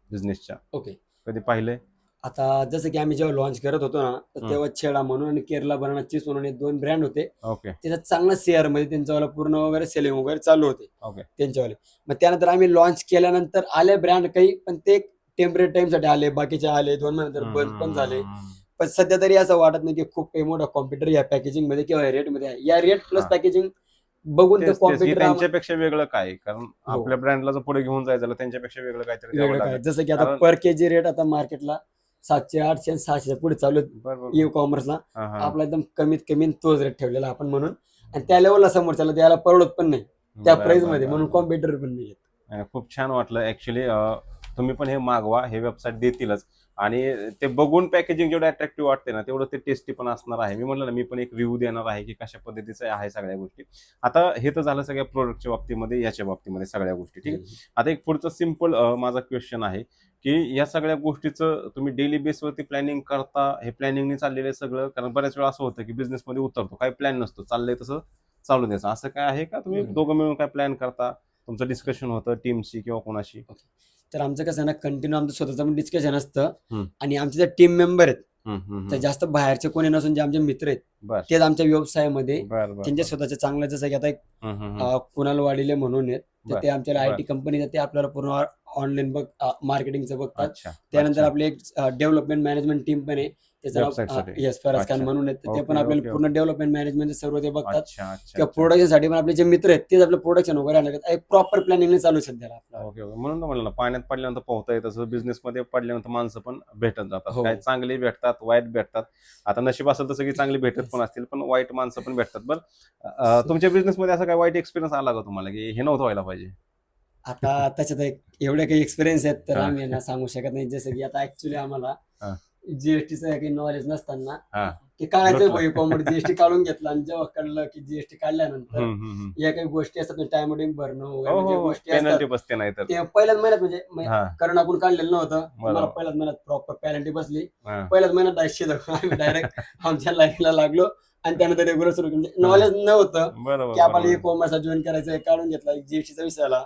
बिझनेसच्या ओके. कधी पाहिले आता जसं की आम्ही जेव्हा लॉन्च करत होतो ना तर. तेव्हा छेडा म्हणून आणि केरला बनाना चीज म्हणून हे दोन ब्रँड होते. ओके. त्याच्यात चांगला शेअरमध्ये त्यांच्यावाला पूर्ण वगैरे सेलिंग वगैरे चालू होते. ओके. त्यांच्यावाले. मग त्यानंतर आम्ही लॉन्च केल्यानंतर आले ब्रँड काही पण ते टेंपररी टाइमसाठी आले बाकीचे आले दोन महिन्यानंतर बंद पण झाले. पण सध्या तरी असं वाटत नाही की खूप काही मोठा कॉम्प्युटर या पॅकेजिंगमध्ये किंवा रेटमध्ये आहे. या रेट प्लस हा. पॅकेजिंग बघून ते. हे त्यांच्यापेक्षा वेगळं काय? कारण आपल्या ब्रँडला जर पुढे घेऊन जायचं त्यांच्यापेक्षा वेगळं काहीतरी वेगळं काय. जसं की आता पर केजी रेट आता मार्केटला सातशे आठशे आणि सहाशे पुढे चालू आहे बरं, बरं. ई कॉमर्सला हा, हा. आपला एकदम कमीत कमी तोच रेट ठेवलेला आपण म्हणून. आणि त्या लेवलला समोरच्याला द्यायला परवडत पण नाही. त्या प्राइसमध्ये. म्हणून कॉम्प्युटर पण नाही खूप छान वाटलं. ऍक्च्युली तुम्ही पण हे मागवा. हे वेबसाईट देतीलच. आणि ते बघून पॅकेजिंग जेवढं अट्रॅक्टिव्ह वाटते ना तेवढं ते टेस्टी पण असणार आहे. मी म्हणलं ना मी पण एक रिव्ह्यू देणार आहे की कशा पद्धतीचं आहे सगळ्या गोष्टी. आता हे तर झालं सगळ्या प्रोडक्टच्या बाबतीमध्ये याच्या बाबतीमध्ये सगळ्या गोष्टी ठीक आहे? आता एक पुढचं सिंपल माझा क्वेश्चन आहे की या सगळ्या गोष्टीचं तुम्ही डेली बेसवरती प्लॅनिंग करता हे प्लॅनिंगने चाललेलं आहे सगळं? कारण बऱ्याच वेळा असं होतं की बिझनेसमध्ये उतरतो काही प्लॅन नसतो चाललंय तसं चालू द्यायचं. असं काय आहे का? तुम्ही. दोघं मिळून काय प्लॅन करता? तुमचं डिस्कशन होतं टीमशी किंवा कोणाशी? तर आमचं कसं आहे ना कंटिन्यू आमचं स्वतःचं पण डिस्कशन असतं. आणि आमचे जे टीम मेंबर आहेत तर. जास्त बाहेरचे कोणी नसून जे आमचे मित्र आहेत तेच आमच्या व्यवसायामध्ये त्यांच्या स्वतःचे चांगलं जसं की आता एक कुणाल वाडिले म्हणून आहेत तर ते आमच्या आय. टी कंपनी ते आपल्याला पूर्ण ऑनलाईन बघ मार्केटिंगचं बघतात त्यानंतर. आपले एक डेव्हलपमेंट मॅनेजमेंट टीम पण आहे त्याचं. येस फराज खान. म्हणून आहेत ते पण आपल्याला पूर्ण डेव्हलपमेंट मॅनेजमेंट सर्व ते बघतात किंवा अच्छा. प्रोडक्शनसाठी पण आपले जे मित्र आहेत तेच आपलं प्रोडक्शन वगैरे आणलं एक प्रॉपर प्लॅनिंग चालू सध्याला आपला ओके ओके म्हणून म्हणलं पाण्यात पडल्यानंतर पोहता येत बिझनेस मध्ये पडल्यानंतर माणसं पण भेटत जातात हो. काय चांगली भेटतात वाईट भेटतात आता नशीब असेल तर सगळी चांगली भेटत. पण असतील पण वाईट माणसं पण भेटतात बरं तुमच्या बिझनेस मध्ये असा काय वाईट एक्सपिरियन्स आला का तुम्हाला की हे नव्हतं व्हायला पाहिजे आता त्याच्यात एक एवढे काही एक्सपिरियन्स आहेत तर. आम्ही यांना सांगू शकत नाही जसं की आता ऍक्च्युली आम्हाला. जीएसटीचं काही नॉलेज नसताना हा. की काढायचं बरोबर. भाई कॉमर्स जीएसटी काढून घेतला आणि जेव्हा कळलं की जीएसटी काढल्यानंतर. या काही गोष्टी असतात टाइम भरणं वगैरे हो म्हणजे हो गोष्टी पेनल्टी बसते नाही तर ते पहिल्याच महिन्यात म्हणजे हा कारण आपण काढलेलं नव्हतं मला बरोबर. पहिल्याच महिन्यात प्रॉपर पॅरेंटी बसली हा. पहिल्याच महिन्यात आम्ही डायरेक्ट आमच्या लाईनला लागलो आणि त्यानंतर रेग्युलर सुरू केलं. म्हणजे नॉलेज नव्हतं बरोबर की आपल्याला ई बरोबर. कॉमर्स जॉईन करायचं काढून घेतला जीएसटीचा विषय आला.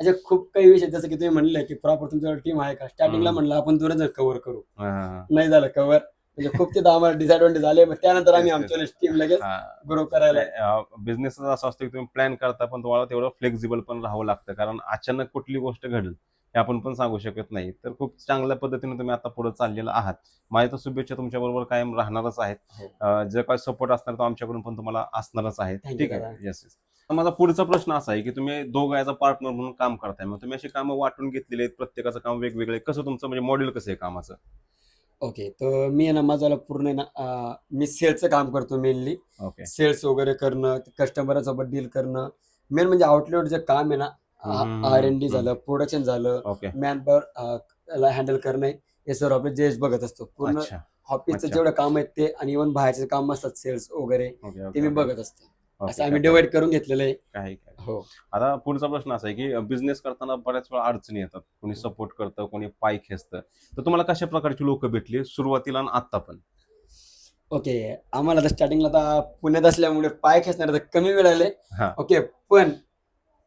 असे खूप काही विषय जसं की तुम्ही म्हणले की प्रॉपर तुमच्याकडे टीम आहे का स्टार्टिंगला. म्हणलं आपण दोनच कव्हर करू नाही झालं कव्हर म्हणजे खूप तिथं आम्हाला डिसएडव्हान्टेज आले मग त्यानंतर आम्ही. आमच्या टीम लगेच. ग्रो करायला बिझनेस असं असतं की तुम्ही प्लॅन करता पण तुम्हाला तेवढं फ्लेक्झिबल पण राहावं लागतं कारण अचानक कुठली गोष्ट घडेल हे आपण पण सांगू शकत नाही. तर खूप चांगल्या पद्धतीने तुम्ही आता पुढे चाललेला आहात. माझ्या तर शुभेच्छा तुमच्या बरोबर कायम राहणारच आहेत. हो. अं, जे काय सपोर्ट असणार तो आमच्याकडून पण तुम्हाला असणारच आहे ठीक. आहे? येस येस माझा पुढचा प्रश्न असा आहे की तुम्ही दोघं ॲज अ पार्टनर म्हणून काम करताय. मग तुम्ही अशी कामं वाटून घेतलेली आहेत प्रत्येकाचं काम वेगवेगळे. कसं तुमचं म्हणजे मॉडेल कसं आहे कामाचं? ओके तर मी ना माझ्याला पूर्ण ना मी सेल्सचं काम करतो मेनली ओके सेल्स वगैरे करणं कस्टमरसोबत डील करणं. मेन म्हणजे आउटलेट जे काम आहे ना आर एन डी. झालं प्रोडक्शन झालं ओके मॅन पॉवर हँडल करणे हे सर्व आपले जयेश बघत असतो. पूर्ण अच्छा. ऑफिसचं अच्छा. जेवढं काम आहेत ते आणि इव्हन बाहेरचे काम असतात सेल्स वगैरे ओके ते मी ओके. बघत असतो. असं आम्ही डिवाइड करून घेतलेलं आहे. काही काही. हो. आता पुढचा प्रश्न असा आहे की बिझनेस करताना बऱ्याच वेळा अडचणी येतात. कोणी सपोर्ट करतं कोणी पाय खेचतं. तर तुम्हाला कशा प्रकारची लोक भेटली सुरुवातीला आणि आता पण? ओके आम्हाला तर स्टार्टिंगला आता पुण्यात असल्यामुळे पाय खेचणारे तर कमी मिळाले हा. ओके पण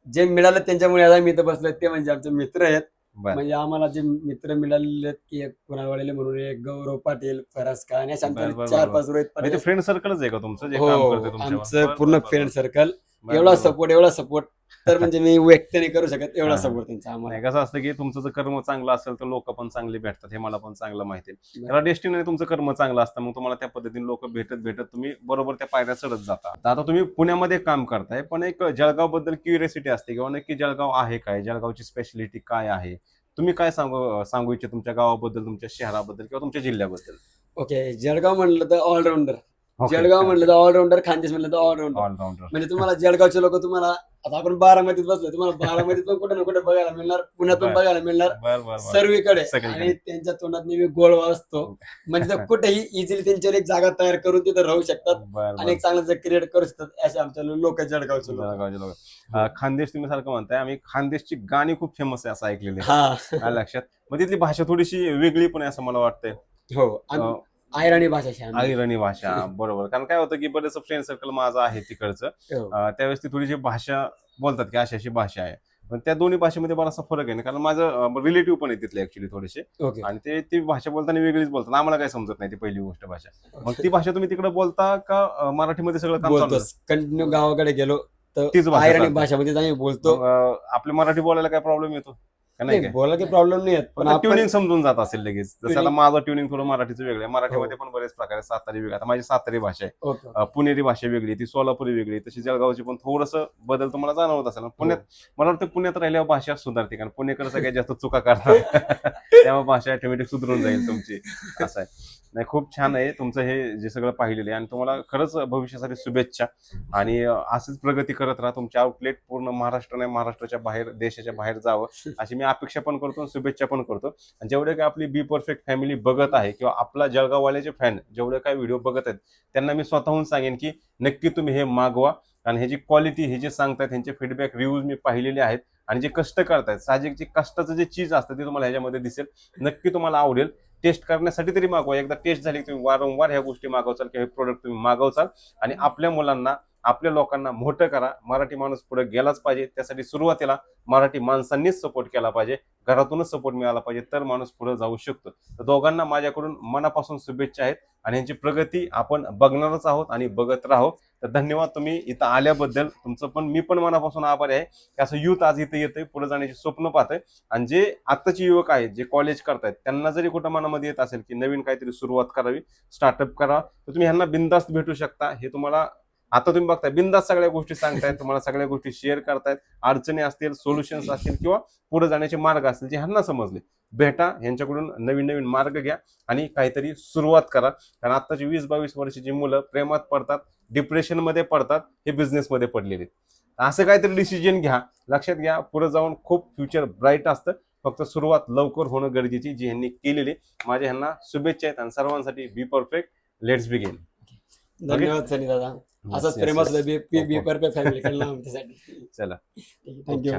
जे मिळालं त्यांच्यामुळे आता मी इथं बसलोय ते म्हणजे आमचे मित्र आहेत. बर. म्हणजे आम्हाला जे मित्र मिळाले आहेत की एक म्हणून एक गौरव पाटील फराज खान असे बर, बर, आमचे बर, चार. पाच रोहित म्हणजे ते पाटील. फ्रेंड सर्कलच आहे का तुमचं? जे हो काम करते तुमच्यावर? आमचं बर, पूर्ण बर, बर, फ्रेंड सर्कल एवढा. सपोर्ट एवढा सपोर्ट तर म्हणजे मी व्यक्त नाही करू शकत एवढा. सपोर्ट त्यांचा आम्हाला. नाही कसं असतं की तुमचं जर कर्म चांगलं असेल तर लोक पण चांगले भेटतात हे मला पण चांगलं माहिती आहे. त्याला डेस्टिनी तुमचं कर्म चांगलं असतं मग तुम्हाला त्या पद्धतीने लोक भेटत भेटत तुम्ही बरोबर त्या पायऱ्या चढत जाता. तर आता तुम्ही पुण्यामध्ये काम करताय पण एक जळगावबद्दल क्युरियोसिटी असते किंवा नक्की जळगाव आहे काय जळगावची स्पेशालिटी काय आहे? तुम्ही काय सांगू सांगू इच्छिता तुमच्या गावाबद्दल तुमच्या शहराबद्दल किंवा तुमच्या जिल्ह्याबद्दल? ओके जळगाव म्हणलं तर ऑलराऊंडर Okay. जळगाव म्हणलं तर ऑलराऊंडर खानदेश म्हणलं तर ऑलराऊंडर ऑलराऊंडर म्हणजे तुम्हाला जळगावचे लोक तुम्हाला आता आपण बारामतीत बसलो तुम्हाला बारामतीत पण कुठे ना कुठे बघायला मिळणार पुण्यात पण. बघायला मिळणार बर बर बर. सर्वीकडे. सगळीकडे. आणि त्यांच्या तोंडात नेहमी गोळ असतो. म्हणजे ते कुठेही इझिली त्यांच्यावर एक जागा तयार करून तिथे राहू शकतात बर आणि बर एक चांगलं क्रिएट करू शकतात असे आमच्या लोक जळगावचे लोक. जळगावचे लोक. खानदेश तुम्ही सारखं म्हणताय आम्ही खानदेशची गाणी खूप फेमस आहे असं ऐकलेलं हा. लक्षात. मग तिथली भाषा थोडीशी वेगळी पण आहे असं मला वाटतंय. हो. आणि अं, आयराणी भाषा आहे आमची. आयरणी भाषा बरोबर. कारण काय होतं की बरेच फ्रेंड सर्कल माझं आहे तिकडचं. हो. अं, त्यावेळेस ती थोडीशी भाषा बोलतात की अशी अशी भाषा आहे. पण त्या दोन्ही भाषेमध्ये बराचसा फरक आहे ना कारण माझं रिलेटिव्ह पण आहे तिथले ऍक्च्युली थोडेसे. ओके. आणि ते ती भाषा बोलताना वेगळीच बोलतात. आम्हाला काय समजत नाही ती पहिली गोष्ट भाषा. मग ती भाषा तुम्ही तिकडे बोलता का अं, मराठीमध्ये सगळं काम चालू कंटिन्यू गावाकडे गेलो तर तीच भाषा चालते. भाषामध्ये आम्ही बोलतो. मग, अं, आपल्या मराठी बोलायला काय प्रॉब्लेम येतो? नाही काय? बोला काही प्रॉब्लेम नाही येत पण ट्युनिंग समजून जात असेल लगेच. जसं आता Tuning- माझं ट्युनिंग थोडं मराठीचं वेगळं आहे. हो. मराठीमध्ये पण बरेच प्रकार आहेत सातारी वेगळी आता माझी सातारी भाषा आहे. ओके अं, पुणेरी भाषा वेगळी ती सोलापुरी वेगळी तशी जळगावची पण थोडंसं बदल तुम्हाला जाणवत असेल. पुण्यात मला वाटतं पुण्यात राहिल्यावर भाषा सुधारते कारण पुणेकर सगळ्यात जास्त चुका करतात. त्यामुळे भाषा ऑटोमॅटिक सुधरून जाईल तुमची. असं आहे. नाही खूप छान आहे तुमचं हे जे सगळं पाहिलेलं आहे. आणि तुम्हाला खरंच भविष्यासाठी शुभेच्छा. आणि असंच प्रगती करत राहा. तुमचे आउटलेट पूर्ण महाराष्ट्र नाही महाराष्ट्राच्या बाहेर देशाच्या बाहेर जावं. अशी मी अपेक्षा पण करतो आणि शुभेच्छा पण करतो. आणि जेवढे काय आपली बी परफेक्ट फॅमिली बघत आहे किंवा आपला जळगाववाल्याचे फॅन जेवढे काय व्हिडिओ बघत आहेत त्यांना मी स्वतःहून सांगेन की नक्की तुम्ही हे मागवा. आणि ह्याची क्वालिटी हे जे सांगतायत त्यांचे फीडबॅक रिव्ह्यूज मी पाहिलेले आहेत. आणि जे कष्ट करतायत साहजिक जे कष्टाचं जे चीज असतं ते तुम्हाला ह्याच्यामध्ये दिसेल. नक्की तुम्हाला आवडेल. टेस्ट करण्यासाठी तरी मागवा. एकदा टेस्ट झाली तुम्ही वारंवार ह्या गोष्टी मागवचाल किंवा हे प्रोडक्ट तुम्ही मागवचाल. आणि आपल्या मुलांना आपल्या लोकांना मोठं करा. मराठी माणूस पुढे गेलाच पाहिजे. त्यासाठी सुरुवातीला मराठी माणसांनीच सपोर्ट केला पाहिजे. घरातूनच सपोर्ट मिळाला पाहिजे तर माणूस पुढे जाऊ शकतो. तर दोघांना माझ्याकडून मनापासून शुभेच्छा आहेत आणि यांची प्रगती आपण बघणारच आहोत आणि बघत राहो. तर धन्यवाद तुम्ही इथं आल्याबद्दल. तुमचं पण मी पण मनापासून आभारी आहे. की असं युथ आज इथं येतंय पुढे जाण्याची स्वप्न पाहतंय. आणि जे आत्ताचे युवक आहेत जे कॉलेज करतायत त्यांना जरी कुठं मनामध्ये येत असेल की नवीन काहीतरी सुरुवात करावी स्टार्टअप करा तर तुम्ही ह्यांना बिंदास्त भेटू शकता. हे तुम्हाला आता तुम्ही बघताय बिंदास सगळ्या गोष्टी सांगतायत तुम्हाला सगळ्या गोष्टी शेअर करतायत अडचणी असतील सोल्युशन्स असतील किंवा पुढे जाण्याचे मार्ग असतील जे ह्यांना समजले. भेटा यांच्याकडून नवीन नवीन मार्ग घ्या आणि काहीतरी सुरुवात करा. कारण आत्ताची वीस बावीस वर्षाची मुलं प्रेमात पडतात डिप्रेशनमध्ये पडतात हे बिझनेसमध्ये पडलेले. असं काहीतरी डिसिजन घ्या. लक्षात घ्या पुढे जाऊन खूप फ्युचर ब्राईट असतं. फक्त सुरुवात लवकर होणं गरजेची जी ह्यांनी केलेली माझ्या ह्यांना शुभेच्छा आहेत आणि सर्वांसाठी बी परफेक्ट लेट्स बिगेन धन्यवाद सनी दादा असंच प्रेम असलं बी बी परफेक्ट फॅमिली आमच्यासाठी चला थँक्यू.